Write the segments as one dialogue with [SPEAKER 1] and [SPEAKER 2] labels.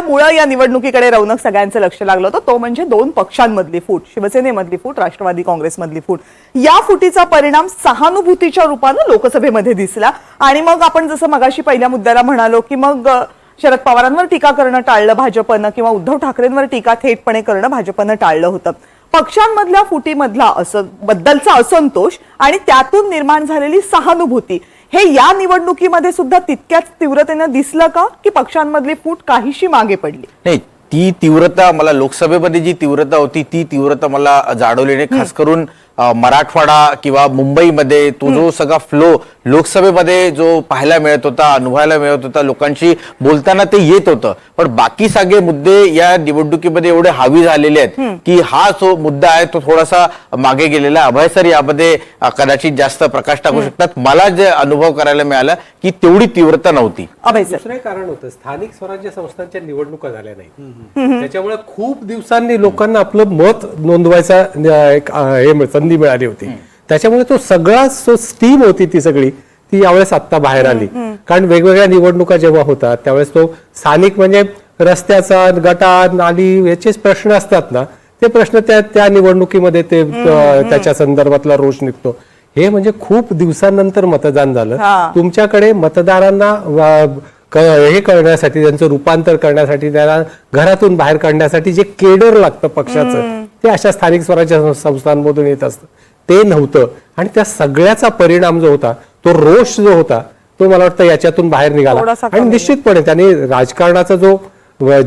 [SPEAKER 1] मुळं या निवडणुकीकडे रौनक सगळ्यांचं लक्ष लागलं होतं. तो म्हणजे दोन पक्षांमधली फूट शिवसेनेमधली फूट राष्ट्रवादी काँग्रेसमधली फूट. या फुटीचा परिणाम सहानुभूतीच्या रूपानं लोकसभेमध्ये दिसला. आणि मग आपण जसं मगाशी पहिल्या मुद्द्याला म्हणालो की मग शरद पवारांवर टीका करणं टाळलं भाजपनं किंवा उद्धव ठाकरेंवर टीका थेटपणे करणं भाजपनं टाळलं होतं. पक्षांमधल्या फुटीमधला असं बद्दलचा असंतोष आणि त्यातून निर्माण झालेली सहानुभूती. हे या निवडणुकीमध्ये सुद्धा तितक्याच तीव्रतेनं दिसलं का की पक्षांमधली फूट काहीशी मागे पडली?
[SPEAKER 2] नाही ती तीव्रता मला लोकसभेमध्ये जी तीव्रता होती ती तीव्रता मला जाणवली नाही खास करून मराठवाडा किंवा मुंबईमध्ये तो जो सगळा फ्लो लोकसभेमध्ये जो पाहायला मिळत होता अनुभवायला मिळत होता लोकांशी बोलताना ते येत होतं. पण बाकी सगळे मुद्दे या निवडणुकीमध्ये एवढे हावी झालेले आहेत की हा जो मुद्दा आहे तो थोडासा मागे गेलेला. अभय सर यामध्ये कदाचित जास्त प्रकाश टाकू शकतात. मला जे अनुभव करायला मिळाला की तेवढी तीव्रता नव्हती.
[SPEAKER 1] अभय सर.
[SPEAKER 3] दुसरं एक कारण होतं स्थानिक स्वराज्य संस्थांच्या निवडणुका झाल्या नाही त्याच्यामुळे खूप दिवसांनी लोकांना आपलं मत नोंदवायचा अं, एक अं, हे मिळ- संधी मिळाली होती. त्याच्यामुळे तो सगळा जो स्टीम होती ती सगळी ती यावेळेस आत्ता बाहेर आली. कारण वेगवेगळ्या निवडणुका जेव्हा होतात त्यावेळेस तो स्थानिक म्हणजे रस्त्याचा गटार नाली याचेच प्रश्न असतात ना ते प्रश्न त्या त्या निवडणुकीमध्ये ते अं, त्याच्या संदर्भातला रोष निघतो. हे म्हणजे खूप दिवसांनंतर मतदान झालं. तुमच्याकडे मतदारांना हे करण्यासाठी त्यांचं रूपांतर करण्यासाठी त्यांना घरातून बाहेर काढण्यासाठी जे केडर लागतं पक्षाचं ते अशा स्थानिक स्वराज्य संस्थांमधून येत असतं. ते नव्हतं. आणि त्या सगळ्याचा परिणाम जो होता तो रोष जो होता तो मला वाटतं याच्यातून बाहेर निघाला. आणि निश्चितपणे त्यांनी राजकारणाचा जो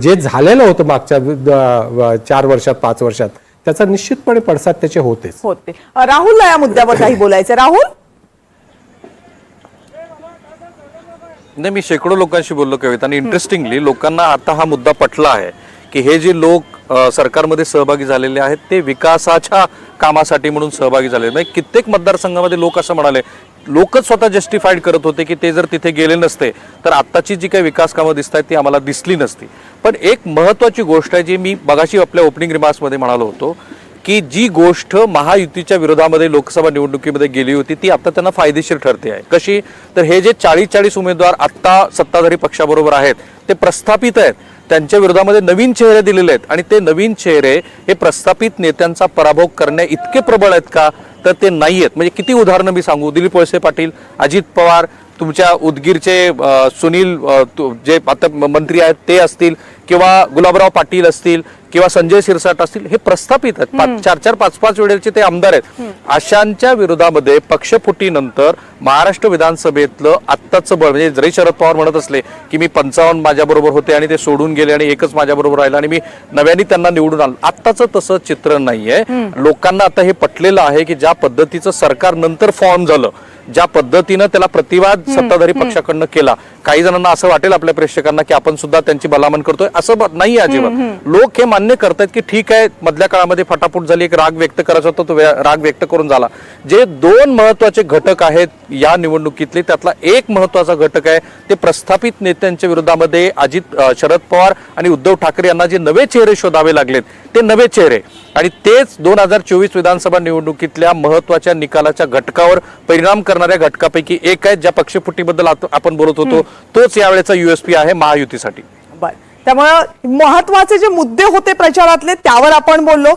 [SPEAKER 3] जे झालेलं होतं मागच्या चार वर्षात पाच वर्षात त्याचा निश्चितपणे पडसाद त्याचे होतेच.
[SPEAKER 1] होते. राहुलला या मुद्द्यावर काही बोलायचं राहुल?
[SPEAKER 4] नाही मी शेकडो लोकांशी बोललो कविता आणि इंटरेस्टिंगली लोकांना आता हा मुद्दा पटला आहे की हे जे लोक सरकारमध्ये सहभागी झालेले आहेत ते विकासाच्या कामासाठी म्हणून सहभागी झालेले म्हणजे कित्येक मतदारसंघामध्ये लोक असं म्हणाले लोकच स्वतः जस्टिफाईड करत होते की ते जर तिथे गेले नसते तर आत्ताची जी काही विकास कामं दिसत आहेत ती आम्हाला दिसली नसती. पण एक महत्त्वाची गोष्ट आहे जी मी बघाशी आपल्या ओपनिंग रिमार्क्समध्ये म्हणालो होतो की जी गोष्ट महायुतीच्या विरोधामध्ये लोकसभा निवडणुकीमध्ये गेली होती ती आता त्यांना फायदेशीर ठरते आहे. कशी? तर हे जे चाळीस चाळीस उमेदवार आत्ता सत्ताधारी पक्षाबरोबर आहेत ते प्रस्थापित आहेत. त्यांच्या विरोधामध्ये नवीन चेहरे दिलेले आहेत. आणि ते नवीन चेहरे हे प्रस्थापित नेत्यांचा पराभव करण्या इतके प्रबळ आहेत का? तर ते नाही आहेत म्हणजे किती उदाहरणं मी सांगू? दिलीप वळसे पाटील अजित पवार तुमच्या उदगीरचे सुनील जे आता मंत्री आहेत ते असतील किंवा गुलाबराव पाटील असतील किंवा संजय शिरसाट असतील हे प्रस्थापित आहेत. चार चार पाच पाच वेळेचे ते आमदार आहेत. अशांच्या विरोधामध्ये पक्षफुटीनंतर महाराष्ट्र विधानसभेतलं आत्ताचं बळ म्हणजे जरी शरद पवार म्हणत असले की मी पंचावन्न माझ्याबरोबर होते आणि ते सोडून गेले आणि एकच माझ्याबरोबर राहिलं आणि मी नव्याने त्यांना निवडून आलो आत्ताचं तसं चित्र नाहीये. लोकांना आता हे पटलेलं आहे की ज्या पद्धतीचं सरकार नंतर फॉर्म झालं ज्या पद्धतीनं त्याला प्रतिवाद सत्ताधारी पक्षाकडनं केला काही जणांना असं वाटेल आपल्या प्रेक्षकांना की आपण सुद्धा त्यांची भलामण करतोय. असं नाही अजिबात. लोक हे मान्य करतायत की ठीक आहे मधल्या काळामध्ये फटाफट झाली एक राग व्यक्त करायचा होता तो राग व्यक्त करून झाला. जे दोन महत्त्वाचे घटक आहेत या निवडणुकीतले त्यातला एक महत्त्वाचा घटक आहे ते प्रस्थापित नेत्यांच्या विरोधामध्ये अजित शरद पवार आणि उद्धव ठाकरे यांना जे नवे चेहरे शोधावे लागलेत ते नवे चेहरे. आणि तेच दोन हजार चोवीस विधानसभा निवडणुकीतल्या महत्त्वाच्या निकालाच्या घटकावर परिणाम करणाऱ्या घटकापैकी एक आहे ज्या पक्षफुटीबद्दल आपण बोलत होतो तोच यावेळेचा युएसपी आहे महायुतीसाठी.
[SPEAKER 1] त्यामुळं महत्त्वाचे जे मुद्दे होते प्रचारातले त्यावर आपण बोललो.